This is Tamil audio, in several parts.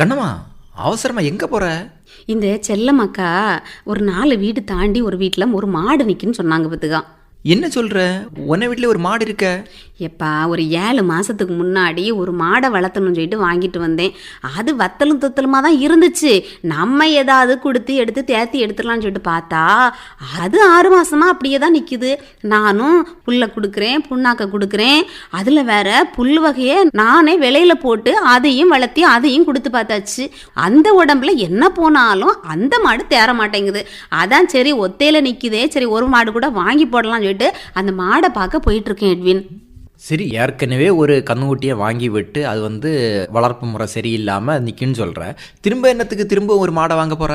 கண்ணம்மா அவசரமா எங்க போற? இந்த செல்லம்மாக்கா ஒரு நாலு வீடு தாண்டி ஒரு வீட்டில் ஒரு மாடு நிற்குன்னு சொன்னாங்க பத்துக்கா என்ன சொல்ற? உன்னை வீட்டில் ஒரு மாடு இருக்க? எப்பா ஒரு ஏழு மாதத்துக்கு முன்னாடி ஒரு மாடை வளர்த்தணும்னு சொல்லிட்டு வாங்கிட்டு வந்தேன். அது வத்தலும் தொத்தலுமா தான் இருந்துச்சு. நம்ம ஏதாவது கொடுத்து எடுத்து தேத்தி எடுத்துடலாம்னு சொல்லிட்டு பார்த்தா அது ஆறு மாசமா அப்படியே தான் நிற்கிது நானும் புல்லை கொடுக்குறேன் புண்ணாக்க கொடுக்குறேன். அதில் வேற புல் வகையை நானே விலையில போட்டு அதையும் வளர்த்தி அதையும் கொடுத்து பார்த்தாச்சு. அந்த உடம்புல என்ன போனாலும் அந்த மாடு தேற மாட்டேங்குது. அதான் சரி ஒத்தையில நிற்குதே சரி ஒரு மாடு கூட வாங்கி போடலாம் சொல்லிட்டு அந்த மாடை பார்க்க போயிட்டு இருக்கேன் எட்வின். சரி ஏற்கனவே ஒரு கண்ணுக்குட்டியை வாங்கி விட்டு அது வந்து வளர்ப்பு முறை சரியில்லாமல் நிற்குன்னு சொல்ற. திரும்ப என்னத்துக்கு திரும்ப ஒரு மாடை வாங்க போற?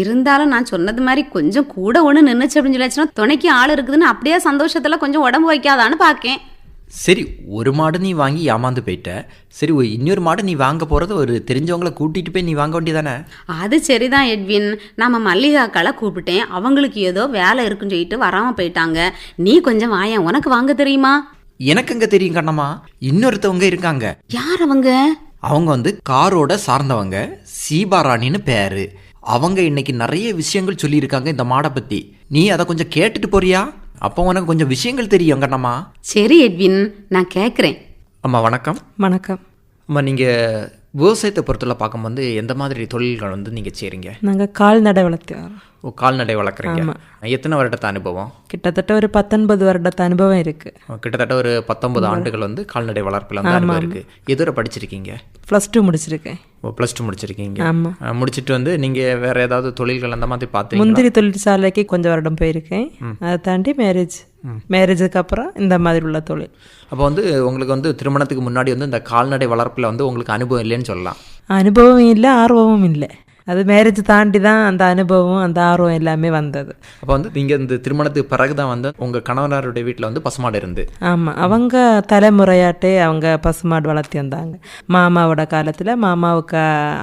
இருந்தாலும் நான் சொன்னது மாதிரி கொஞ்சம் கூட ஒன்று நின்றுச்சு அப்படின்னு சொல்லியாச்சுன்னா துணைக்கு ஆள் இருக்குதுன்னு அப்படியே சந்தோஷத்தில் கொஞ்சம் உடம்பு வைக்காதான்னு பார்க்கேன். சரி ஒரு மாடு நீ வாங்கி ஏமாந்து போயிட்ட. சரி ஒரு இன்னொரு மாடு நீ வாங்க போறது ஒரு தெரிஞ்சவங்கள கூட்டிட்டு போய் நீ வாங்க வேண்டியதானே? அது சரிதான் எட்வின். நம்ம மல்லிகாக்கால கூப்பிட்டேன். அவங்களுக்கு ஏதோ வேலை இருக்குன்னு சொல்லிட்டு வராமல் போயிட்டாங்க. நீ கொஞ்சம் வாயேன். உனக்கு வாங்க தெரியுமா? எனக்கு எங்க தெரியும் கண்ணம்மா. இன்னொருத்தவங்க இருக்காங்க. யார் அவங்க? அவங்க வந்து காரோட சார்ந்தவங்க. சீபாராணின்னு பேரு. அவங்க இன்னைக்கு நிறைய விஷயங்கள் சொல்லியிருக்காங்க இந்த மாடை பத்தி. நீ அதை கொஞ்சம் கேட்டுட்டு போறியா? அப்போ உனக்கு கொஞ்சம் விஷயங்கள் தெரியும் கண்ணம்மா. சரி எட்வின் நான் கேட்குறேன் அம்மா வணக்கம். வணக்கம். அம்மா நீங்கள் விவசாயத்தை பொறுத்தவரை பார்க்கும்போது எந்த மாதிரி தொழில்கள் வந்து நீங்கள் செய்கிறீங்க நாங்கள் கால்நடை வளர்த்து ஓ கால்நடை வளர்க்குறீங்க. எத்தனை வருடத்த அனுபவம்? கிட்டத்தட்ட ஒரு பத்தொன்பது வருடத்து அனுபவம் இருக்கு. கிட்டத்தட்ட ஒரு பத்தொன்பது ஆண்டுகள் வந்து கால்நடை வளர்ப்பில் வந்து அனுபவம் இருக்கு. எதுவரை படிச்சிருக்கீங்க? ப்ளஸ் டூ முடிச்சிருக்கேன். ஓ ப்ளஸ் டூ முடிச்சிருக்கீங்க. ஆமா. அஹ், முடிச்சிட்டு வந்து நீங்கள் வேற ஏதாவது தொழில்கள் அந்த மாதிரி பார்த்தீங்களா முந்திரி தொழிற்சாலைக்கு கொஞ்சம் வருடம் போயிருக்கேன். அதை தாண்டி மேரேஜ் மேரேஜுக்கு அப்புறம் இந்த மாதிரி உள்ள தொழில். அப்போ வந்து உங்களுக்கு வந்து திருமணத்துக்கு முன்னாடி வந்து இந்த கால்நடை வளர்ப்பில் வந்து உங்களுக்கு அனுபவம் இல்லைன்னு சொல்லலாம். அனுபவம் இல்லை ஆர்வமும் இல்லை. அது மேரேஜ் தாண்டி தான் அந்த அனுபவம் அந்த ஆர்வம் எல்லாமே வந்தது. அப்போ வந்து நீங்கள் இந்த திருமணத்துக்கு பிறகு தான் வந்து உங்கள் கணவனாருடைய வீட்டில் வந்து பசுமாடு இருந்து. ஆமாம் அவங்க தலைமுறையாட்டே அவங்க பசுமாடு வளர்த்தி வந்தாங்க. மாமாவோட காலத்தில் மாமாவுக்கு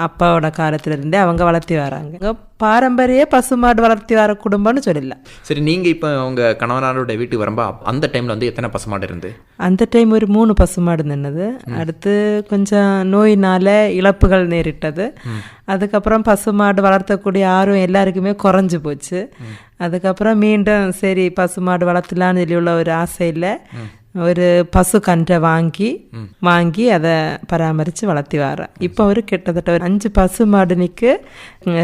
அப்பாவோட காலத்துல இருந்தே அவங்க வளர்த்தி வராங்க. பாரம்பரிய பசுமாடு வளர்த்தி வர குடும்பம்னு சொல்லலாம் சரி நீங்கள் இப்போ உங்கள் கணவனாருடைய வீட்டுக்கு வரும்போ அந்த டைமில் வந்து எத்தனை பசுமாடு இருந்து? அந்த டைம் ஒரு மூணு பசுமாடு நின்னது. அடுத்து கொஞ்சம் நோயினால இழப்புகள் நேரிட்டது. அதுக்கப்புறம் பசுமாடு வளர்த்தக்கூடிய ஆர்வம் எல்லாருக்குமே குறைஞ்சு போச்சு. அதுக்கப்புறம் மீண்டும் சரி பசுமாடு வளர்த்தலான்னு சொல்லி உள்ள ஒரு ஆசையில் ஒரு பசு கன்றை வாங்கி வாங்கி அதை பராமரித்து வளர்த்தி வரேன் இப்போ ஒரு கிட்டத்தட்ட ஒரு அஞ்சு பசு மாடு நிற்கு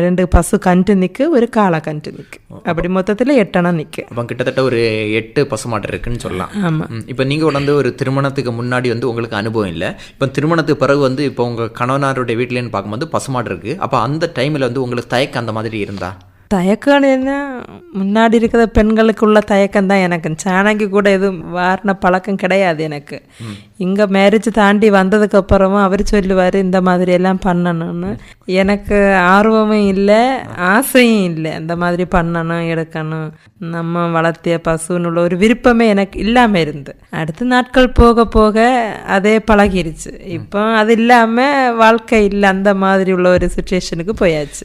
ரெண்டு பசு கன்று நிற்கு ஒரு காளை கன்று நிற்கு அப்படி மொத்தத்தில் எட்டணம் நிற்கு அப்போ கிட்டத்தட்ட ஒரு எட்டு பசுமாடு இருக்குன்னு சொல்லலாம். ஆமா. ம், இப்போ நீங்கள் வந்து ஒரு திருமணத்துக்கு முன்னாடி வந்து உங்களுக்கு அனுபவம் இல்லை. இப்போ திருமணத்துக்கு பிறகு வந்து இப்போ உங்கள் கணவனாருடைய வீட்டிலேன்னு பார்க்கும்போது பசுமாடு இருக்குது அப்போ அந்த டைமில் வந்து உங்களுக்கு தயக்கம் அந்த மாதிரி இருந்தா? தயக்கம் என்ன? முன்னாடி இருக்கிற பெண்களுக்குள்ள தயக்கம் தான் எனக்கு. சாணங்கி கூட எதுவும் வாரின பழக்கம் கிடையாது எனக்கு. இங்கே மேரேஜ் தாண்டி வந்ததுக்கு அப்புறமும் அவர் சொல்லுவார் இந்த மாதிரி எல்லாம் பண்ணணும்னு. எனக்கு ஆர்வமும் இல்லை ஆசையும் இல்லை. இந்த மாதிரி பண்ணணும் எடுக்கணும். நம்ம வளர்த்திய பசுன்னு உள்ள ஒரு விருப்பமே எனக்கு இல்லாமல் இருந்து. அடுத்த நாட்கள் போக போக அதே பழகிருச்சு. இப்போ அது இல்லாமல் வாழ்க்கை இல்லை. அந்த மாதிரி உள்ள ஒரு சுச்சுவேஷனுக்கு போயாச்சு.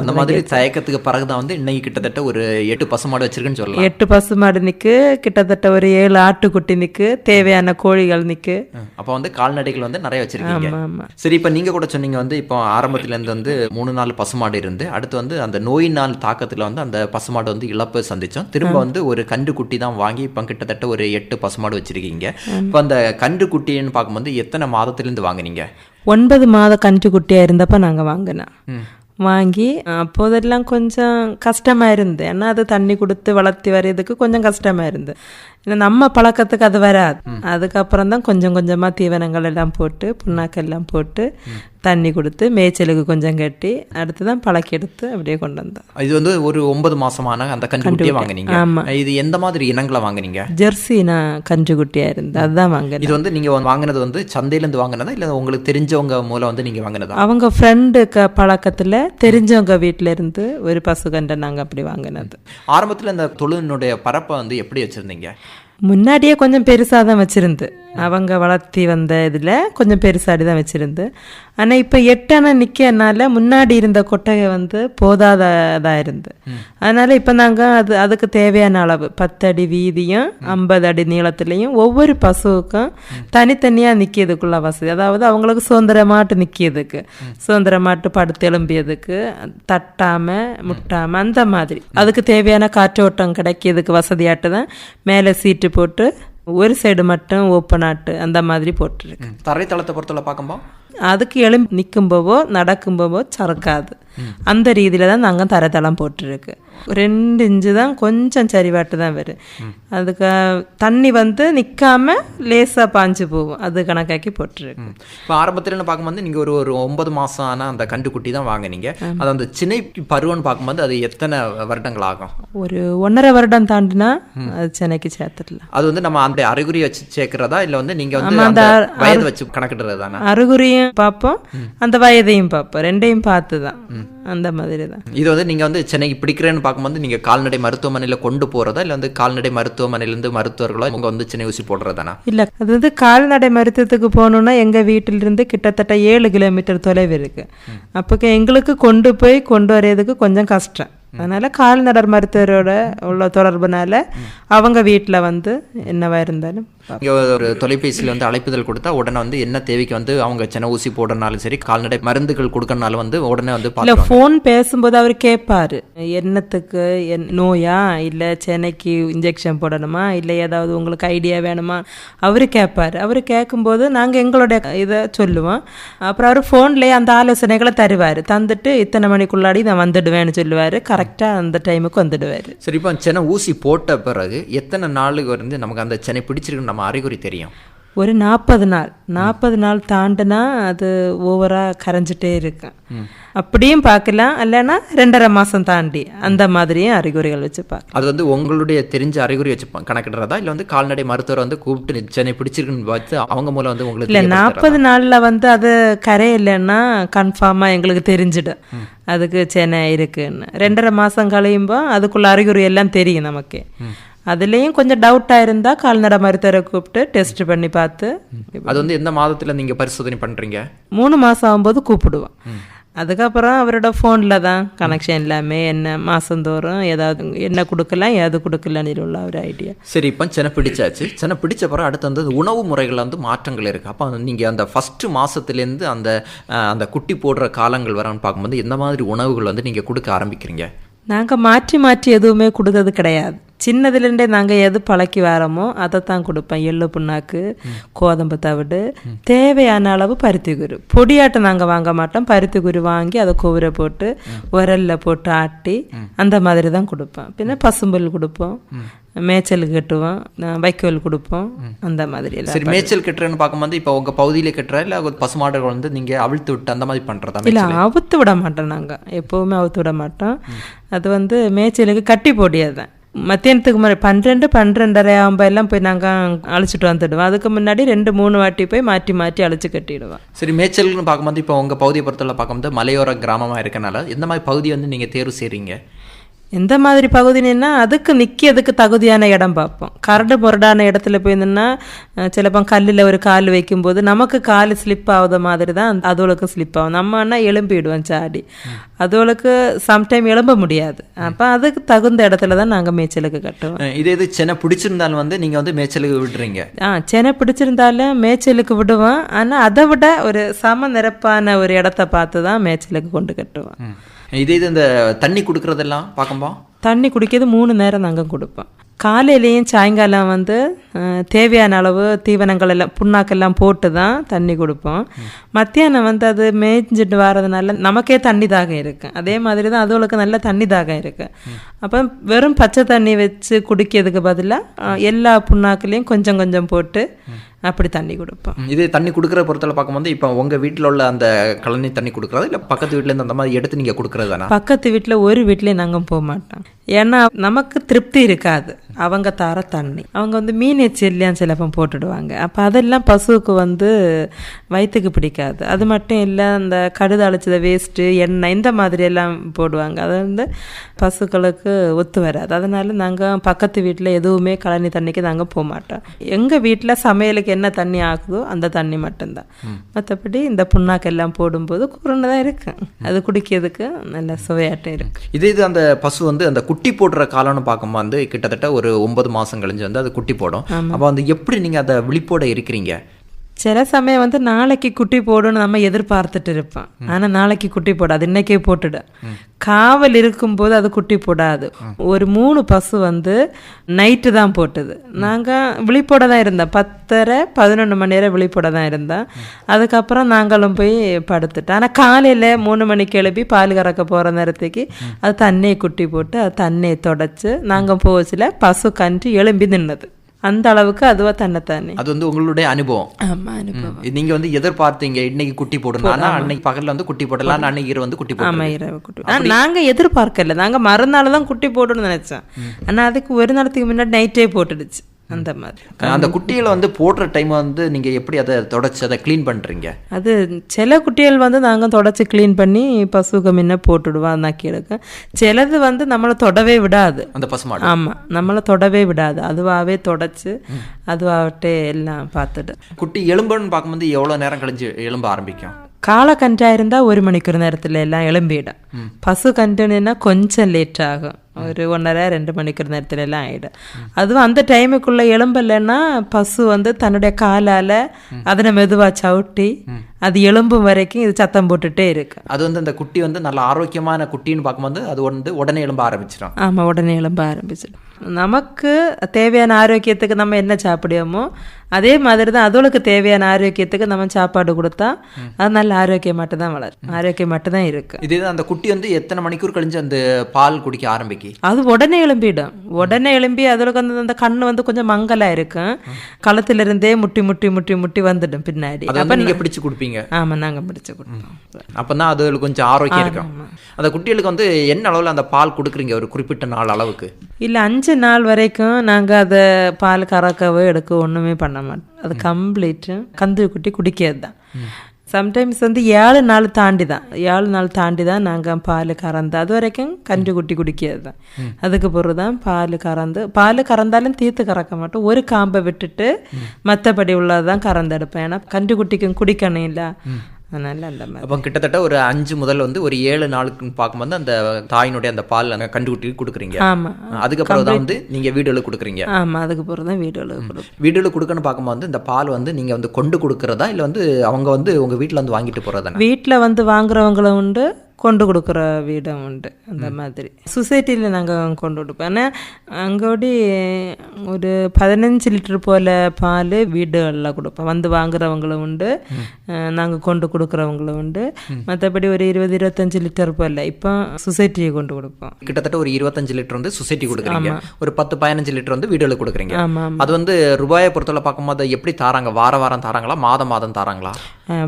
அந்த மாதிரி தயக்கத்துக்கு தான் வந்து இன்னைக்கு கிட்டத்தட்ட ஒரு எட்டு பசுமாடு வச்சிருக்குன்னு சொல்லலாம். எட்டு பசுமாடு நிற்கு கிட்டத்தட்ட ஒரு ஏழு ஆட்டுக்குட்டி நிற்கு தேவையான கோழிகள் நிற்கு அப்போ வந்து கால்நடைகள் வந்து நிறைய வச்சிருக்கீங்க. சரி இப்போ நீங்க கூட சொன்னீங்க வந்து இப்போ ஆரம்பத்துல இருந்து வந்து மூணு நாள் பசுமாடு இருந்து அடுத்து வந்து அந்த நோயினால் தாக்கத்துல வந்து அந்த பசுமாடு வந்து இழப்பு சந்திச்சோம். திரும்ப வந்து ஒரு கன்று குட்டி தான் வாங்கி இப்போ கிட்டத்தட்ட ஒரு எட்டு பசுமாடு வச்சிருக்கீங்க. இப்போ அந்த கன்று குட்டின்னு பார்க்கும்போது எத்தனை மாதத்திலிருந்து வாங்குனீங்க? ஒன்பது மாத கன்றுக்குட்டியாக இருந்தப்ப நாங்கள் வாங்கினோம். வாங்கி அப்போதெல்லாம் கொஞ்சம் கஷ்டமாக இருந்து ஏன்னா அது தண்ணி கொடுத்து வளர்த்தி வர்றதுக்கு கொஞ்சம் கஷ்டமாக இருந்து ஏன்னா நம்ம பழக்கத்துக்கு அது வராது. அதுக்கப்புறம் தான் கொஞ்சம் கொஞ்சமாக தீவனங்கள் எல்லாம் போட்டு புண்ணாக்கெல்லாம் போட்டு தண்ணி கொடுத்து மேய்ச்சலுக்கு கொஞ்சம் கட்டி அடுத்து தான் பழக்கி எடுத்து அப்படியே கொண்டு வந்தோம். இது வந்து ஒரு ஒன்பது மாசமான அந்த கன்று குட்டியை வாங்குனீங்க. ஆமா. இது எந்த மாதிரி இனங்களை வாங்குனீங்க? ஜெர்சி நான் கன்றுக்குட்டியாக இருந்து அதுதான் வாங்கினேன். இது வந்து நீங்க வாங்குனது வந்து சந்தையில இருந்து வாங்குனதா? இல்ல உங்களுக்கு தெரிஞ்சவங்க மூலம் வந்து நீங்க வாங்குனதா? அவங்க ஃப்ரெண்டு க பழக்கத்தில் தெரிஞ்சவங்க வீட்டில இருந்து ஒரு பசுகண்டை நாங்கள் அப்படி வாங்கினது. ஆரம்பத்துல இந்த தொழிலினுடைய பரப்பை வந்து எப்படி வச்சிருந்தீங்க? முன்னாடியே கொஞ்சம் பெருசாக தான் வச்சுருந்து. அவங்க வளர்த்தி வந்த இதில் கொஞ்சம் பெருசாடி தான் வச்சிருந்து. ஆனால் இப்போ எட்டணை நிற்கனால முன்னாடி இருந்த கொட்டகை வந்து போதாததாக இருந்து. அதனால் இப்போ நாங்கள் அது அதுக்கு தேவையான அளவு. பத்தடி வீதியும் ஐம்பது அடி நீளத்துலேயும் ஒவ்வொரு பசுவுக்கும் தனித்தனியாக நிற்கிறதுக்குள்ள வசதி. அதாவது அவங்களுக்கு சுதந்திரமாட்டு நிற்கிறதுக்கு சுதந்திரமாட்டு படுத்து எழும்பியதுக்கு தட்டாமல் முட்டாமல் அந்த மாதிரி. அதுக்கு தேவையான காற்றோட்டம் கிடைக்கிறதுக்கு வசதியாட்டு தான். மேலே சீட்டு போட்டு ஒரு சைடு மட்டும் ஓப்பன் ஆட்டு அந்த மாதிரி போட்டிருக்கு. தரைத்தளத்தை பொறுத்தவரை பார்க்கும்போது? அதுக்கு எழும்பி நிற்கும்போவோ நடக்கும்போவோ சறுக்காது. அந்த ரீதியில் தான் நாங்கள் தரத்தளம் போட்டிருக்கு. ரெண்டு இன்ச்சு தான் கொஞ்சம் சரிவாட்டு தான் வரும் அதுக்கு தண்ணி வந்து நிற்காம லேசாக பாஞ்சு போகும் அது கணக்காக்கி போட்டிருக்கு. இப்போ ஆரம்பத்துல பார்க்கும்போது நீங்க ஒரு ஒரு ஒன்பது மாசம் ஆன அந்த கண்டுக்குட்டி தான் வாங்குனீங்க. அது அந்த சினை பருவம்னு பார்க்கும்போது அது எத்தனை வருடங்கள் ஆகும்? ஒரு ஒன்றரை வருடம் தாண்டினா அது சென்னைக்கு சேர்த்துடலாம். அது வந்து நம்ம அந்த அறிகுறி வச்சு சேர்க்கிறதா? இல்ல வந்து நீங்க வந்து அந்த வயது வச்சு கணக்கிடுறது தானே அருகுறியும் பார்ப்போம் அந்த வயதையும் பார்ப்போம். ரெண்டையும் பார்த்து தான் அந்த மாதிரி தான் இது வந்து நீங்க வந்து சென்னைக்கு பிடிக்கிறேன்னு பார்க்கும்போது நீங்க கால்நடை மருத்துவமனையில கொண்டு போறதா? இல்ல வந்து கால்நடை மருத்துவமனையில இருந்து மருத்துவர்களோ? இவங்க வந்து சின்ன ஊசி போடுறதானா? இல்லை அது வந்து கால்நடை மருத்துவத்துக்கு போகணுன்னா எங்கள் வீட்டிலிருந்து கிட்டத்தட்ட ஏழு கிலோமீட்டர் தொலைவு இருக்கு. அப்போ எங்களுக்கு கொண்டு போய் கொண்டு வர்றதுக்கு கொஞ்சம் கஷ்டம். அதனால கால்நடை மருத்துவரோட உள்ள தொடர்புனால அவங்க வீட்டில் வந்து என்னவா இருந்தாலும். இங்க ஒரு தொலைபேசியில் வந்து அழைப்புதல் கொடுத்தா உடனே வந்து என்ன தேவைக்கு வந்து அவங்க சின்ன ஊசி போடுறனாலும் சரி கால்நடை மருந்துகள் கொடுக்கறனாலும் வந்து உடனே வந்து இல்ல ஃபோன் பேசும்போது அவர் கேட்பாரு என்னத்துக்கு என் நோயா? இல்ல சென்னைக்கு இன்ஜெக்ஷன் போடணுமா? இல்ல ஏதாவது உங்களுக்கு ஐடியா வேணுமா? அவரு கேட்பாரு அவரு கேட்கும்போது நாங்க எங்களுடைய இதை சொல்லுவோம். அப்புறம் அவர் ஃபோன்லேயே அந்த ஆலோசனைகளை தருவாரு. தந்துட்டு இத்தனை மணிக்குள்ளாடி நான் வந்துடுவேன்னு சொல்லுவாரு. கரெக்டா கரெக்டாக அந்த டைமுக்கு வந்துடுவார். சரி இப்போ சென்னை ஊசி போட்ட பிறகு எத்தனை நாளுக்கு வந்து நமக்கு அந்த சென்னை பிடிச்சிருக்குன்னு நம்ம அறிகுறி தெரியும்? ஒரு நாற்பது நாள். நாற்பது நாள் தாண்டுனா அது ஓவரா கரைஞ்சிட்டே இருக்கும். அப்படியும் பார்க்கலாம். இல்லைன்னா ரெண்டரை மாசம் தாண்டி அந்த மாதிரியும் அறிகுறிகள் வச்சு பார்க்கலாம். அது வந்து உங்களுடைய தெரிஞ்ச அறிகுறி வச்சு கணக்கிடுறதா? இல்லை வந்து கால்நடை மருத்துவர் வந்து கூப்பிட்டு சென்னை பிடிச்சிருக்குன்னு பார்த்து அவங்க மூலம் வந்து உங்களுக்கு இல்ல? நாற்பது நாள்ல வந்து அது கரை இல்லைன்னா கன்ஃபார்மா எங்களுக்கு தெரிஞ்சிடும். அதுக்கு சென்னை இருக்குன்னு. ரெண்டரை மாசம் கழியும்போ அதுக்குள்ள அறிகுறி எல்லாம் தெரியும் நமக்கு. அதுலேயும் கொஞ்சம் டவுட்டாக இருந்தால் கால்நடை மருத்துவரை கூப்பிட்டு டெஸ்ட் பண்ணி பார்த்து அது வந்து எந்த மாதத்துல நீங்க பரிசோதனை பண்றீங்க? மூணு மாதம் ஆகும்போது கூப்பிடுவோம். அதுக்கப்புறம் அவரோட ஃபோனில் தான் கனெக்ஷன் எல்லாமே என்ன மாதந்தோறும் ஏதாவது என்ன கொடுக்கலாம் ஏது கொடுக்கலன்னு உள்ள ஒரு ஐடியா சரி இப்போ சென்னை பிடிச்சாச்சு. சென்னை பிடிச்ச பிறகு அடுத்து வந்து உணவு முறைகள் வந்து மாற்றங்கள் இருக்குது அப்போ நீங்கள் அந்த ஃபஸ்ட்டு மாதத்துலேருந்து அந்த அந்த குட்டி போடுற காலங்கள் வரன்னு பார்க்கும்போது எந்த மாதிரி உணவுகள் வந்து நீங்கள் கொடுக்க ஆரம்பிக்கிறீங்க? நாங்கள் மாற்றி மாற்றி எதுவுமே கொடுத்தது கிடையாது. சின்னதுலேருந்தே நாங்கள் எது பழக்கி வரோமோ அதை தான் கொடுப்பேன். எள்ளு புண்ணாக்கு கோதம்பு தவிடு. தேவையான அளவு பருத்தி குரு. பொடியாட்டம் நாங்கள் வாங்க மாட்டோம். பருத்தி குரு வாங்கி அதை குவரை போட்டு உரல்ல போட்டு ஆட்டி அந்த மாதிரி தான் கொடுப்பேன். பின்ன பசும்புல் கொடுப்போம். மேய்ச்சல் கட்டுவோம். வைக்கோல் கொடுப்போம். அந்த மாதிரி எல்லாம் சரி மேய்ச்சல் கட்டுறேன்னு பார்க்கும்போது இப்போ உங்கள் பகுதியில் கட்டுற? இல்லை பசுமாடுகள் வந்து நீங்கள் அவிழ்த்து விட்டு அந்த மாதிரி பண்ணுறதா இல்லை அவுத்து விட மாட்டோம் நாங்கள் எப்போவுமே அவுத்து விட மாட்டோம். அது வந்து மேய்ச்சலுக்கு கட்டி போடியது தான் மத்தியானத்துக்கு முன்னாடி பன்னிரெண்டு பன்னிரெண்டரை ஆகும்போது எல்லாம் போய் நாங்கள் அழைச்சிட்டு வந்துடுவோம். அதுக்கு முன்னாடி ரெண்டு மூணு வாட்டி போய் மாற்றி மாற்றி அழைச்சி கட்டிடுவோம். சரி மேய்ச்சல்னு பார்க்கும்போது இப்போ உங்கள் பகுதியை பொறுத்தவரை பார்க்கும்போது மலையோர கிராமமாக இருக்கனால எந்த மாதிரி பகுதி வந்து நீங்கள் தேர்வு செய்கிறீங்க எந்த மாதிரி பகுதினா அதுக்கு நிற்கிறதுக்கு தகுதியான இடம் பார்ப்போம். கரடு முரடான இடத்துல போய் நின்னா சிலப்போ கல்லில் ஒரு கால் வைக்கும்போது நமக்கு கால் ஸ்லிப் ஆகுத மாதிரி தான் அதுகளுக்கு ஸ்லிப் ஆகும். நம்மன்னா எலும்பிடுவோம் சாடி. அதுகளுக்கு சம்டைம் எழும்ப முடியாது. அப்போ அதுக்கு தகுந்த இடத்துல தான் நாங்கள் மேய்ச்சலுக்கு கட்டுவோம். இதே இது சென்னை பிடிச்சிருந்தாலும் வந்து நீங்கள் வந்து மேய்ச்சலுக்கு விடுறீங்க. ஆ செனை பிடிச்சிருந்தாலும் மேய்ச்சலுக்கு விடுவோம். ஆனால் அதை விட ஒரு சம நிரப்பான ஒரு இடத்த பார்த்து தான் மேய்ச்சலுக்கு கொண்டு கட்டுவோம். இதே இது இந்த தண்ணி கொடுக்கறதெல்லாம் பார்க்கும்போது தண்ணி குடிக்கிறது மூணு நேரம் நாங்கள் கொடுப்போம் காலையிலையும் சாயங்காலம் வந்து தேவையான அளவு தீவனங்கள் எல்லாம் புண்ணாக்கெல்லாம் போட்டு தான் தண்ணி கொடுப்போம். மத்தியானம் வந்து அது மேய்ஞ்சிட்டு வர்றதுனால நமக்கே தண்ணி தாகம் இருக்குது அதே மாதிரி தான் அதுகளுக்கு நல்ல தண்ணி தாகம் இருக்குது அப்போ வெறும் பச்சை தண்ணி வச்சு குடிக்கிறதுக்கு பதிலாக எல்லா புண்ணாக்குலேயும் கொஞ்சம் கொஞ்சம் போட்டு அப்படி தண்ணி கொடுப்போம். இது தண்ணி கொடுக்குற பொறுத்தல பார்க்கும்போது இப்போ உங்கள் வீட்டில் உள்ள அந்த கழனி தண்ணி கொடுக்குறது? இல்லை பக்கத்து வீட்டிலேருந்து அந்த மாதிரி எடுத்து நீங்கள் கொடுக்குறது தானே பக்கத்து வீட்டில் ஒரு வீட்லேயும் நாங்கள் போக மாட்டோம். ஏன்னா நமக்கு திருப்தி இருக்காது. அவங்க தர தண்ணி. அவங்க வந்து மீன் எச்சிலாம் சிலப்போ போட்டுடுவாங்க. அப்போ அதெல்லாம் பசுவுக்கு வந்து வயிற்றுக்கு பிடிக்காது. அது மட்டும் இல்லை அந்த கடுது அழைச்சத வேஸ்ட்டு எண்ணெய் இந்த மாதிரி எல்லாம் போடுவாங்க. அது வந்து பசுக்களுக்கு ஒத்து வராது. அதனால நாங்கள் பக்கத்து வீட்டில் எதுவுமே கழனி தண்ணிக்கு நாங்கள் போக மாட்டோம். எங்கள் வீட்டில் சமையலுக்கு என்ன தண்ணி ஆகுதோ அந்த தண்ணி மட்டும்தான். மற்றபடி இந்த புண்ணாக்கெல்லாம் போடும்போது குருணை தான் இருக்கு. அது குடிக்கிறதுக்கு நல்ல சுவையாட்டம் இருக்கு. இதே இது அந்த பசு வந்து அந்த குட்டி போடுற காலம்னு பார்க்கும்போது வந்து கிட்டத்தட்ட ஒரு ஒன்பது மாதம் கழிஞ்சு வந்து அது குட்டி போடும். அப்போ வந்து எப்படி நீங்கள் அதை விழிப்போட இருக்கிறீங்க? சில சமயம் வந்து நாளைக்கு குட்டி போடுன்னு நம்ம எதிர்பார்த்துட்டு இருப்போம். ஆனால் நாளைக்கு குட்டி போடாது. இன்னைக்கே போட்டுடும் காவல் இருக்கும்போது அது குட்டி போடாது. ஒரு மூணு பசு வந்து நைட்டு தான் போட்டுது. நாங்கள் விழிப்போட தான் இருந்தோம். பத்தரை பதினொன்று மணி நேரம் விழிப்போட தான் இருந்தோம். அதுக்கப்புறம் நாங்களும் போய் படுத்துட்டோம். ஆனால் காலையில் மூணு மணிக்கு எழுப்பி பால் கறக்க போகிற நேரத்துக்கு அது தண்ணியை குட்டி போட்டு அது தண்ணியை தொடச்சி நாங்கள் போச்சுல பசு கன்று எழும்பி நின்னது. அந்த அளவுக்கு அதுவா தன்னைத்தானே. அது வந்து உங்களுடைய அனுபவம். ஆமா அனுபவம். நீங்க வந்து எதிர்பார்த்தீங்க இன்னைக்கு குட்டி போடணும் அன்னைக்கு பகல்ல வந்து குட்டி போடலாம் அன்னைக்கு இரவு வந்து குட்டி ஆமா இரவு குட்டி. நாங்க எதிர்பார்க்கல. நாங்க மறுநாள் தான் குட்டி போடணும்னு நினைச்சோம். ஆனா அதுக்கு ஒரு நாளத்துக்கு முன்னாடி நைட்டே போட்டுடுச்சு. அந்த மாதிரி. அந்த குட்டிகளை வந்து போடுற டைம் வந்து நீங்க எப்படி அதை தொடச்சு அதை க்ளீன் பண்றீங்க? அது சில குட்டிகள் வந்து நாங்கள் தொடச்சி க்ளீன் பண்ணி பசுக்கு முன்ன போட்டுடுவோம் நக்கிடுக்கு சிலது வந்து நம்மளை தொடவே விடாது. அந்த பசுமாடு. ஆமா நம்மளை தொடவே விடாது. அதுவாகவே தொடச்சு அதுவாகட்டே எல்லாம் பார்த்துட்டு. குட்டி எலும்புன்னு பார்க்கும்போது எவ்வளவு நேரம் கழிஞ்சு எலும்ப ஆரம்பிக்கும்? காளக்கன்றா இருந்தா ஒரு மணிக்கூர் நேரத்துல எல்லாம் எழும்பிடும் பசு கன்றுனா கொஞ்சம் லேட் ஆகும். ஒரு ஒன்றரை ரெண்டு மணிக்கூர் நேரத்துல எல்லாம் ஆயிடும் அதுவும் அந்த டைமுக்குள்ள எலும்பலைன்னா பசு வந்து தன்னுடைய காலால அதனை மெதுவா சவுட்டி அது எலும்பும் வரைக்கும் இது சத்தம் போட்டுட்டே இருக்கு. அது வந்து அந்த குட்டி வந்து நல்ல ஆரோக்கியமான குட்டின்னு பார்க்கும்போது அது வந்து உடனே எலும்ப ஆரம்பிச்சிடும். ஆமா உடனே எலும்ப ஆரம்பிச்சிடும். நமக்கு தேவையான ஆரோக்கியத்துக்கு நம்ம என்ன சாப்பிடுவோமோ அதே மாதிரி தான் அதுகளுக்கு தேவையான ஆரோக்கியத்துக்கு நம்ம சாப்பாடு கொடுத்தா அது நல்ல ஆரோக்கியமாட்டு தான் வளரும். ஆரோக்கியமாட்டு தான் இருக்கு. இதே தான் அந்த குட்டி வந்து எத்தனை மணிக்கூர் கழிஞ்சு அந்த பால் குடிக்க ஆரம்பிக்கு? அது உடனே எழும்பிடும். உடனே எழும்பி அதுகளுக்கு வந்து அந்த கண்ணு வந்து கொஞ்சம் மங்கலா இருக்கும். களத்துல இருந்தே முட்டி முட்டி முட்டி முட்டி வந்துடும் பின்னாடி. வந்து நீங்க பிடிச்சு கொடுப்பீங்க? ஆமா நாங்க பிடிச்சு கொடுப்போம் அப்பதான் அது கொஞ்சம் ஆரோக்கியம் இருக்கும். அந்த குட்டிகளுக்கு வந்து என்ன அளவுல அந்த பால் கொடுக்குறீங்க ஒரு குறிப்பிட்ட நாள் அளவுக்கு? இல்ல அஞ்சு நாள் வரைக்கும் நாங்க அதை பால் கறக்கவோ எடுக்க ஒண்ணுமே பண்ண மாட்டோம். அது கம்ப்ளீட்டு கந்து குட்டி குடிக்கிறது தான் சம்டைம்ஸ் வந்து ஏழு நாள் தாண்டி தான் ஏழு நாள் தாண்டி தான் நாங்கள் பால் கறந்து. அது வரைக்கும் கன்று குட்டி குடிக்கிறது தான் அதுக்கு பிறகு தான் பால் கறந்து. பால் கறந்தாலும் தீர்த்து கறக்க மாட்டோம். ஒரு காம்பை விட்டுட்டு மற்றபடி உள்ளதான் கறந்து எடுப்பேன். ஏன்னா கன்று குட்டிக்கும் குடிக்கணும் இல்லை. அதனால அந்த அப்போ கிட்டத்தட்ட ஒரு அஞ்சு முதல் வந்து ஒரு ஏழு நாளுக்கு பார்க்கும்போது அந்த தாயினுடைய அந்த பால் கண்டுகுட்டிக்கு கொடுக்குறீங்க. ஆமா. அதுக்கப்புறம் தான் வந்து நீங்க வீடுகளுக்கு கொடுக்குறீங்க. ஆமா அதுக்கு பிறகு தான் வீடுகளுக்கு கொடுப்போம். வீடுகளுக்கு கொடுக்கணும்னு பார்க்கும்போது இந்த பால் வந்து நீங்க வந்து கொண்டு கொடுக்கறதா இல்லை வந்து அவங்க வந்து உங்க வீட்டில் வந்து வாங்கிட்டு போறதானே? வீட்டில் வந்து வாங்குறவங்களும் உண்டு கொண்டு கொடுக்குற வீடும் உண்டு. அந்த மாதிரி. சொசைட்டியில் நாங்கள் கொண்டு கொடுப்போம். ஆனால் அங்கோடி ஒரு பதினஞ்சு லிட்டர் போல் பால் வீடுகளில் கொடுப்போம். வந்து வாங்குறவங்களும் உண்டு. நாங்கள் கொண்டு கொடுக்குறவங்களும் உண்டு. மற்றபடி ஒரு இருபது இருபத்தஞ்சு லிட்டர் போல் இப்போ சொசைட்டியை கொண்டு கொடுப்போம். கிட்டத்தட்ட ஒரு இருபத்தஞ்சு லிட்டர் வந்து சொசைட்டி கொடுக்குறீங்க. ஒரு பத்து பதினஞ்சு லிட்டர் வந்து வீடுகளுக்கு கொடுக்குறீங்க. ஆமாம் அது வந்து ரூபாயை பொறுத்தவரை பார்க்கும்போது எப்படி தாராங்க? வார வாரம் தாராங்களா? மாதம் மாதம் தாராங்களா?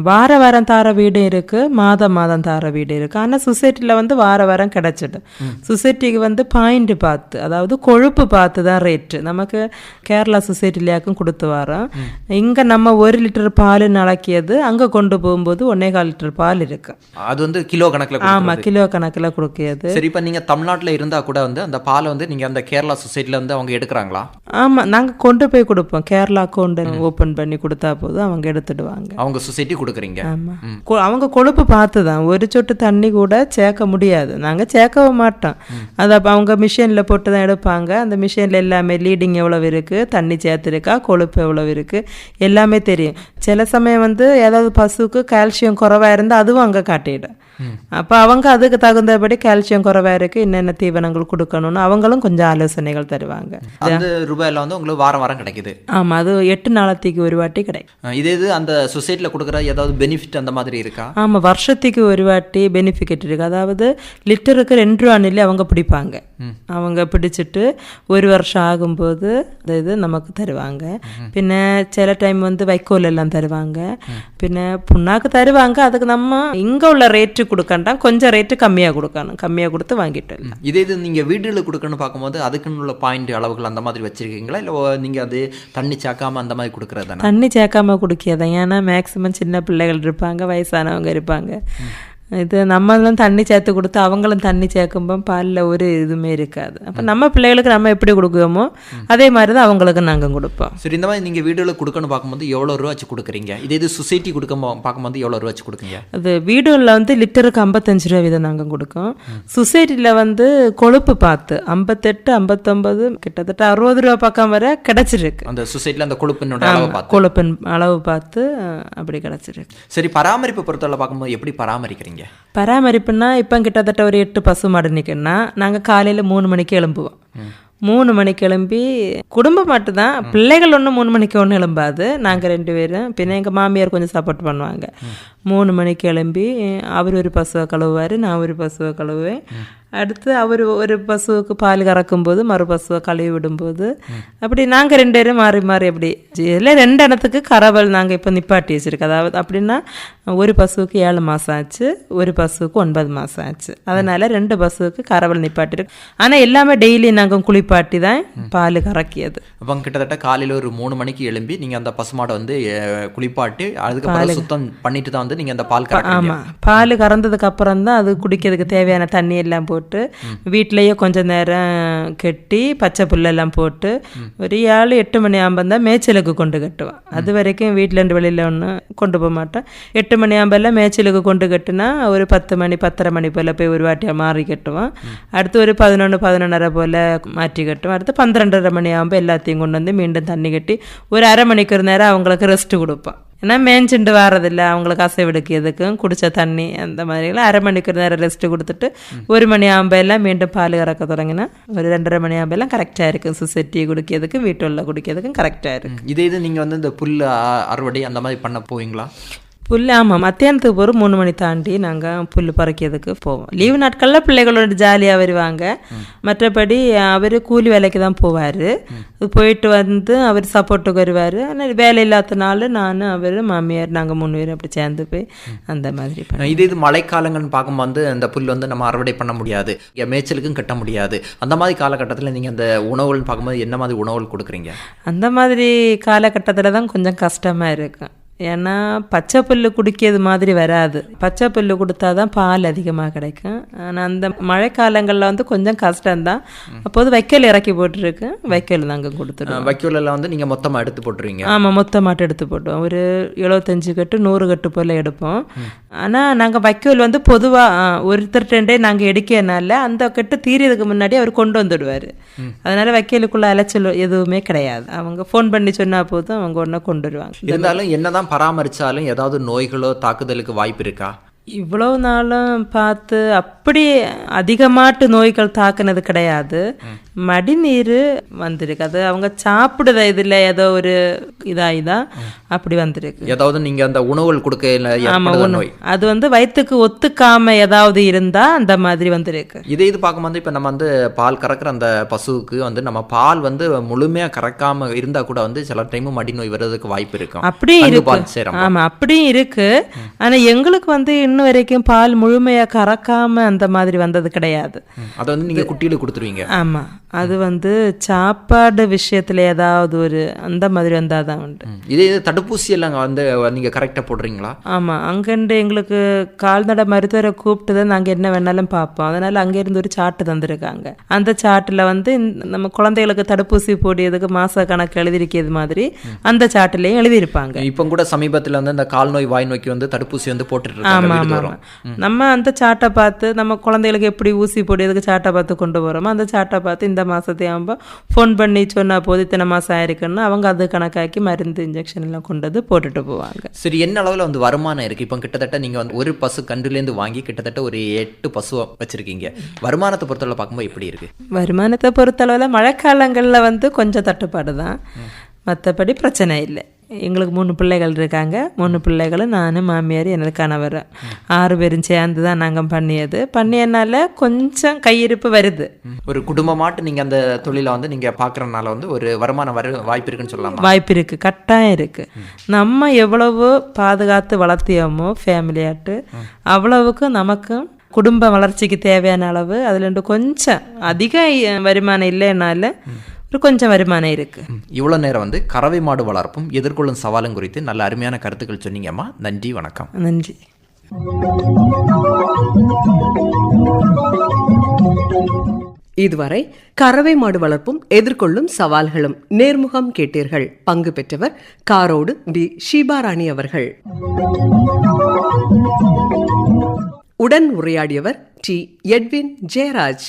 வார வாரம் தார வீடும் இருக்குது மாதம் மாதம் தார வீடு இருக்குது ஆனால் சொசைட்டியில் வந்து வார வாரம் கிடச்சிடும் சொசைட்டிக்கு வந்து பாயிண்ட் பார்த்து அதாவது கொழுப்பு பார்த்து தான் ரேட்டு நமக்கு கேரளா சொசைட்டிலேயாக்கும் கொடுத்து வரோம். இங்கே நம்ம ஒரு லிட்டர் பால் நலக்கியது அங்கே கொண்டு போகும்போது ஒன்னே கால் லிட்டர் பால் இருக்கு. அது வந்து கிலோ கணக்கில் ஆமாம் கிலோ கணக்கில் கொடுக்கியது. சரி இப்போ நீங்கள் தமிழ்நாட்டில் இருந்தால் கூட வந்து அந்த பாலை வந்து நீங்கள் அந்த கேரளா சொசைட்டியில் வந்து அவங்க எடுக்கிறாங்களா? ஆமாம் நாங்கள் கொண்டு போய் கொடுப்போம். கேரளா அக்கௌண்ட் ஓப்பன் பண்ணி கொடுத்தா போதும் அவங்க எடுத்துடுவாங்க. அவங்க சொசைட்டி கொடுக்குறீங்க. ஆமா. கொ- அவங்க கொழுப்பு பார்த்து தான் ஒரு சொட்டு தண்ணி கூட சேர்க்க முடியாது. நாங்கள் சேர்க்கவும் மாட்டோம். அது அப்போ அவங்க மிஷினில் போட்டு தான் எடுப்பாங்க. அந்த மிஷினில் எல்லாமே லீடிங் எவ்வளோ இருக்குது தண்ணி சேர்த்துருக்கா? கொழுப்பு எவ்வளவு இருக்குது எல்லாமே தெரியும். சில சமயம் வந்து ஏதாவது பசுவுக்கு கால்சியம் குறைவாக இருந்தால் அதுவும் அங்கே காட்டிடும். அப்போ அவங்க அதுக்கு தகுந்தபடி கால்சியம் குறைவாக இருக்குது என்னென்ன தீவனங்கள் கொடுக்கணும்னு அவங்களும் கொஞ்சம் ஆலோசனைகள் தருவாங்க. அந்த ரூபாயில வந்து உங்களுக்கு வாரம் வாரம் கிடைக்குது. ஆமாம் அது எட்டு நாளத்துக்கு ஒரு வாட்டி கிடைக்கும் இதே இது அந்த சொசைட்டியில் கொடுக்குற ஏதாவது பெனிஃபிட் அந்த மாதிரி இருக்கா? ஆமாம் வருஷத்துக்கு ஒரு வாட்டி பெனிஃபிட் இருக்கு. அதாவது லிட்டருக்கு ரெண்டு ரூபா நெல்லி அவங்க பிடிப்பாங்க. அவங்க பிடிச்சிட்டு ஒரு வருஷம் ஆகும்போது அந்த இது நமக்கு தருவாங்க. பின்ன சில டைம் வந்து வைக்கோல் எல்லாம் தருவாங்க. பின்ன புண்ணாக்கு தருவாங்க. அதுக்கு நம்ம இங்கே உள்ள ரேட்டு கொடுக்கண்டாம். கொஞ்சம் ரேட்டு கம்மியாக கொடுக்கணும். கம்மியாக கொடுத்து வாங்கிட்டு வரலாம். இதே இது நீங்கள் வீடுகளில் கொடுக்கணும்னு பார்க்கும்போது அதுக்குன்னு உள்ள பாயிண்ட் அளவுகள் அந்த மாதிரி வச்சிருக்கீங்களா? இல்லை நீங்கள் அது தண்ணி சாக்காம அந்த மாதிரி கொடுக்குறது தண்ணி சேர்க்காம குடிக்காதான் ஏன்னா மேக்ஸிமம் சின்ன பிள்ளைகள் இருப்பாங்க வயசானவங்க இருப்பாங்க. இது நம்மளும் தண்ணி சேர்த்து கொடுத்து அவங்களும் தண்ணி சேர்க்கும்போ பாலில் ஒரு இதுவுமே இருக்காது. அப்போ நம்ம பிள்ளைகளுக்கு நம்ம எப்படி கொடுக்குவோமோ அதே மாதிரி தான் அவங்களுக்கு நாங்கள் கொடுப்போம். சரி இந்த மாதிரி நீங்கள் வீடுகளில் கொடுக்கணும்னு பார்க்கும்போது எவ்வளோ ரூபா வச்சு கொடுக்குறீங்க? இதே இது சொசைட்டி கொடுக்க பார்க்கும்போது எவ்வளோ ரூபா வச்சு கொடுக்குங்க அது வீடுகளில் வந்து லிட்டருக்கு ஐம்பத்தஞ்சு ரூபா வீதம் நாங்கள் கொடுக்கோம். சொசைட்டியில் வந்து கொழுப்பு பார்த்து ஐம்பத்தெட்டு ஐம்பத்தொம்பது கிட்டத்தட்ட அறுபது ரூபா பக்கம் வரை கிடச்சிருக்கு. அந்த சொசைட்டியில் அந்த கொழுப்பினோட அளவை கொழுப்பின் அளவு பார்த்து அப்படி கிடச்சிருக்கு. சரி பராமரிப்பு பொறுத்தவரை பார்க்கும்போது எப்படி பராமரிக்கிறீங்க? பராமரிப்புனா இப்போ கிட்டத்தட்ட ஒரு எட்டு பசு மாடு நிற்குன்னா நாங்கள் காலையில் மூணு மணிக்கு எழும்புவோம். மூணு மணிக்கு எழும்பி குடும்பம் மட்டும்தான் பிள்ளைகள் ஒன்றும் மூணு மணிக்கு ஒன்றும் எழும்பாது. நாங்கள் ரெண்டு பேரும் பின்ன எங்கள் மாமியார் கொஞ்சம் சப்போர்ட் பண்ணுவாங்க. மூணு மணிக்கு எழும்பி அவர் ஒரு பசுவை கழுவுவார் நான் ஒரு பசுவை கழுவுவேன் அடுத்து அவர் ஒரு பசுவுக்கு பால் கறக்கும்போது மறு பசுவை கழுவி விடும்போது அப்படி நாங்கள் ரெண்டு பேரும் மாறி மாறி அப்படி இதில் ரெண்டு இடத்துக்கு கறவல் நாங்கள் இப்போ நிப்பாட்டி வச்சிருக்கோம் அதாவது அப்படின்னா ஒரு பசுவுக்கு ஏழு மாதம் ஆச்சு ஒரு பசுவுக்கு ஒன்பது மாதம் ஆச்சு அதனால ரெண்டு பசுவுக்கு கறவல் நிப்பாட்டிருக்கு ஆனால் எல்லாமே டெய்லி நாங்கள் குளிப்பாட்டி தான் பால் கறக்கியது அப்போ கிட்டத்தட்ட காலையில் ஒரு மூணு மணிக்கு எழும்பி நீங்கள் அந்த பசுமாடை வந்து குளிப்பாட்டி அதுக்கப்புறம் சுத்தம் பண்ணிட்டு தான் வந்து நீங்கள் அந்த பால் ஆமாம் பால் கறந்ததுக்கு அப்புறம் தான் அது குடிக்கிறதுக்கு தேவையான தண்ணி எல்லாம் போட்டு வீட்டிலையே கொஞ்சம் நேரம் கெட்டி பச்சை புல்லெல்லாம் போட்டு ஒரு ஏழு எட்டு மணி ஆம்பம் தான் மேய்ச்சலுக்கு கொண்டு கட்டுவேன். அது வரைக்கும் வீட்டிலேருந்து வெளியில் ஒன்றும் கொண்டு போக மாட்டேன். எட்டு மணி ஆம்பெல்லாம் மேய்ச்சலுக்கு கொண்டு கட்டுனா ஒரு பத்து மணி பத்தரை மணி போல் போய் ஒரு வாட்டியாக மாறி கட்டுவோம் அடுத்து ஒரு பதினொன்று பதினொன்றரை போல் மாற்றி கட்டுவோம் அடுத்து பன்னிரெண்டரை மணி ஆகும்போது எல்லாத்தையும் கொண்டு வந்து மீண்டும் தண்ணி கட்டி ஒரு அரை மணிக்கு நேரம் அவங்களுக்கு ரெஸ்ட்டு கொடுப்பேன். ஏன்னா மேய்ஞ்சிண்டு வர்றதில்ல அவங்களுக்கு அசைவெடுக்கு எதுக்கும் குடித்த தண்ணி அந்த மாதிரிலாம் அரை மணிக்கு நேரம் ரெஸ்ட்டு கொடுத்துட்டு ஒரு மணி ஆம்பையெல்லாம் மீண்டும் பால் கறக்க தொடங்கினா ஒரு ரெண்டரை மணி ஆம்பையெல்லாம் கரெக்டாக இருக்கும் சொசைட்டி குடிக்கிறதுக்கும் வீட்டுள்ள குடிக்கிறதுக்கும் கரெக்டாக இருக்கும் இதே இது நீங்கள் வந்து இந்த புல் அறுவடை அந்த மாதிரி பண்ண போவீங்களா? புல் ஆமாம் மத்தியானத்துக்கு ஒரு மூணு மணி தாண்டி நாங்கள் புல் பறிக்கிறதுக்கு போவோம். லீவு நாட்களில் பிள்ளைகளோட ஜாலியாக வருவாங்க. மற்றபடி அவர் கூலி வேலைக்கு தான் போவார். போயிட்டு வந்து அவர் சப்போர்ட்டுக்கு வருவார். ஆனால் வேலை இல்லாத நாள் நான் அவர் மாமியார் நாங்கள் மூணு பேரும் அப்படி சேர்ந்து போய் அந்த மாதிரி இதே இது மழைக்காலங்கள்னு பார்க்கும்போது அந்த புல் வந்து நம்ம அறுவடை பண்ண முடியாது. மேய்ச்சலுக்கும் கட்ட முடியாது. அந்த மாதிரி காலகட்டத்தில் நீங்கள் அந்த உணவுகள் பார்க்கும்போது என்ன மாதிரி உணவுகள் கொடுக்குறீங்க? அந்த மாதிரி காலகட்டத்தில் தான் கொஞ்சம் கஷ்டமாக இருக்கும் ஏன்னா பச்சை புல்லு குடிக்கிறது மாதிரி வராது. பச்சை புல்லு கொடுத்தா தான் பால் அதிகமாக கிடைக்கும். ஆனால் அந்த மழைக்காலங்களில் வந்து கொஞ்சம் கஷ்டம்தான். அப்போது வைக்கோல் இறக்கி போட்டிருக்கு. வைக்கோல் நாங்கள் கொடுத்துருவோம் வைக்கோல் எல்லாம் வந்து நீங்கள் மொத்தமாக எடுத்து போட்டுருவீங்க? ஆமாம் மொத்தமாட்டு எடுத்து போட்டோம் ஒரு எழுபத்தஞ்சு கட்டு நூறு கட்டு போல் எடுப்போம். ஆனால் நாங்கள் வைக்கோல் வந்து பொதுவாக ஒருத்தர்கிட்டே நாங்கள் எடுக்கிறனால அந்த கட்டு தீரியதுக்கு முன்னாடி அவர் கொண்டு வந்துடுவார். அதனால வைக்கோலுக்குள்ள அலைச்சல் எதுவுமே கிடையாது. அவங்க ஃபோன் பண்ணி சொன்னால் போதும் அவங்க ஒன்றா கொண்டு வருவாங்க. இருந்தாலும் என்னதான் பராமரித்தாலும் ஏதாவது நோய்களோ தாக்குதலுக்கு வாய்ப்பு இருக்கா? இவ்வளோ நாளும் பார்த்து அப் அப்படி அதிகமாட்டு நோய்கள் தாக்குனது கிடையாது. மடிநீர் வந்திருக்கு. அது அவங்க சாப்பிடுத இதுல ஏதோ ஒரு இதாயிதான் அப்படி வந்திருக்கு. ஏதாவது நீங்க அந்த உணவுகள் ஒண்ணு. நோய். அது வந்து வயிற்றுக்கு ஒத்துக்காம ஏதாவது இருந்தா அந்த மாதிரி வந்திருக்கு. இதே இது பார்க்கும்போது இப்போ நம்ம வந்து பால் கறக்கிற அந்த பசுவுக்கு வந்து நம்ம பால் வந்து முழுமையா கறக்காம இருந்தா கூட வந்து சில டைம் மடி நோய் வர்றதுக்கு வாய்ப்பு இருக்கும். அப்படியும் இருக்கு. பால் சேரும். ஆமா. அப்படியும் இருக்கு. ஆனா எங்களுக்கு வந்து இன்ன வரைக்கும் பால் முழுமையா கறக்காம அந்த மாதிரி வந்தது கிடையாது. அதை வந்து நீங்க குட்டியில கொடுத்துருவீங்க. ஆமா. அது வந்து சாப்பாடு விஷயத்துல ஏதாவது ஒரு அந்த மாதிரி வந்தாதான் உண்டு. ம். இதே இது தடுப்பூசி எல்லாம் வந்து நீங்க கரெக்டா போடுறீங்களா? ஆமா. அங்கண்டு எங்களுக்கு கால்நடை மருத்துவரை கூப்பிட்டு தான் நாங்க என்ன வேணாலும் பார்ப்போம். அதனால அங்க இருந்து ஒரு சாட்டு தந்திருக்காங்க. அந்த சாட்டுல வந்து நம்ம குழந்தைகளுக்கு தடுப்பூசி போடியதுக்கு மாச கணக்கு எழுதியிருக்கிறது மாதிரி அந்த சாட்டுலயும் எழுதியிருப்பாங்க. இப்போ கூட சமீபத்துல வந்து இந்த கால் நோய் வாய் நோய்க்கு வந்து தடுப்பூசி வந்து போட்டுட்டு இருக்காங்க ஆமா வீடு ஆமா தோறும். ஆமா. நம்ம அந்த சாட்டை பார்த்து நம்ம குழந்தைகளுக்கு எப்படி ஊசி போடுறதுக்கு சாட்டை பார்த்து கொண்டு போறோமோ அந்த சாட்டை பார்த்து இந்த இந்த மாதத்தை ஆகுമ്പോൾ ഫോൺ பண்ணி சொன்னால் போது இத்தனை மாதம் ஆயிருக்குன்னு அவங்க அது கணக்காக்கி மருந்து இன்ஜெக்ஷன் எல்லாம் கொண்டு வந்து போட்டுட்டு போவாங்க. சரி என்ன அளவில் வந்து வருமானம் இருக்குது இப்போ கிட்டத்தட்ட நீங்கள் வந்து ஒரு பசு கண்டுலேருந்து வாங்கி கிட்டத்தட்ட ஒரு எட்டு பசுவை வச்சுருக்கீங்க. வருமானத்தை பொறுத்தளவு பார்க்கும்போது எப்படி இருக்குது வருமானத்தை பொறுத்தளவில் மழைக்காலங்களில் வந்து கொஞ்சம் தட்டுப்பாடு தான் மற்றபடி பிரச்சனை இல்லை. எங்களுக்கு மூணு பிள்ளைகள் இருக்காங்க. மூணு பிள்ளைகளும் நானும் மாமியார் எனது கணவர். ஆறு பேரும் சேர்ந்து தான் நாங்கள் பண்ணியது. பண்ணியனால கொஞ்சம் கையிருப்பு வருது. ஒரு குடும்பமாட்டு நீங்க அந்த தொழிலை வந்து நீங்க பாக்குறதுனால வந்து ஒரு வருமானம் வர வாய்ப்பு இருக்குன்னு சொல்லலாமா? வாய்ப்பு இருக்கு. கட்டாயம் இருக்கு. நம்ம எவ்வளவு பாதுகாத்து வளர்த்தியோமோ ஃபேமிலியாட்டு அவ்வளவுக்கு நமக்கும் குடும்ப வளர்ச்சிக்கு தேவையான அளவு அதுல இருந்து கொஞ்சம் அதிக வருமானம் இல்லைனால கொஞ்சம் வருமானம் இருக்கு. இவ்வளோ நேரம் வந்து கறவை மாடு வளர்ப்பும் எதிர்கொள்ளும் சவாலும் குறித்து நல்ல அருமையான கருத்துக்கள் சொன்னீங்கம்மா நன்றி வணக்கம். நன்றி. இதுவரை கறவை மாடு வளர்ப்பும் எதிர்கொள்ளும் சவால்களும் நேர்முகம் கேட்டீர்கள். பங்கு பெற்றவர் காரோடு பி ஷீபாராணி அவர்கள். உடன் உரையாடியவர் டி. எட்வின் ஜெயராஜ்.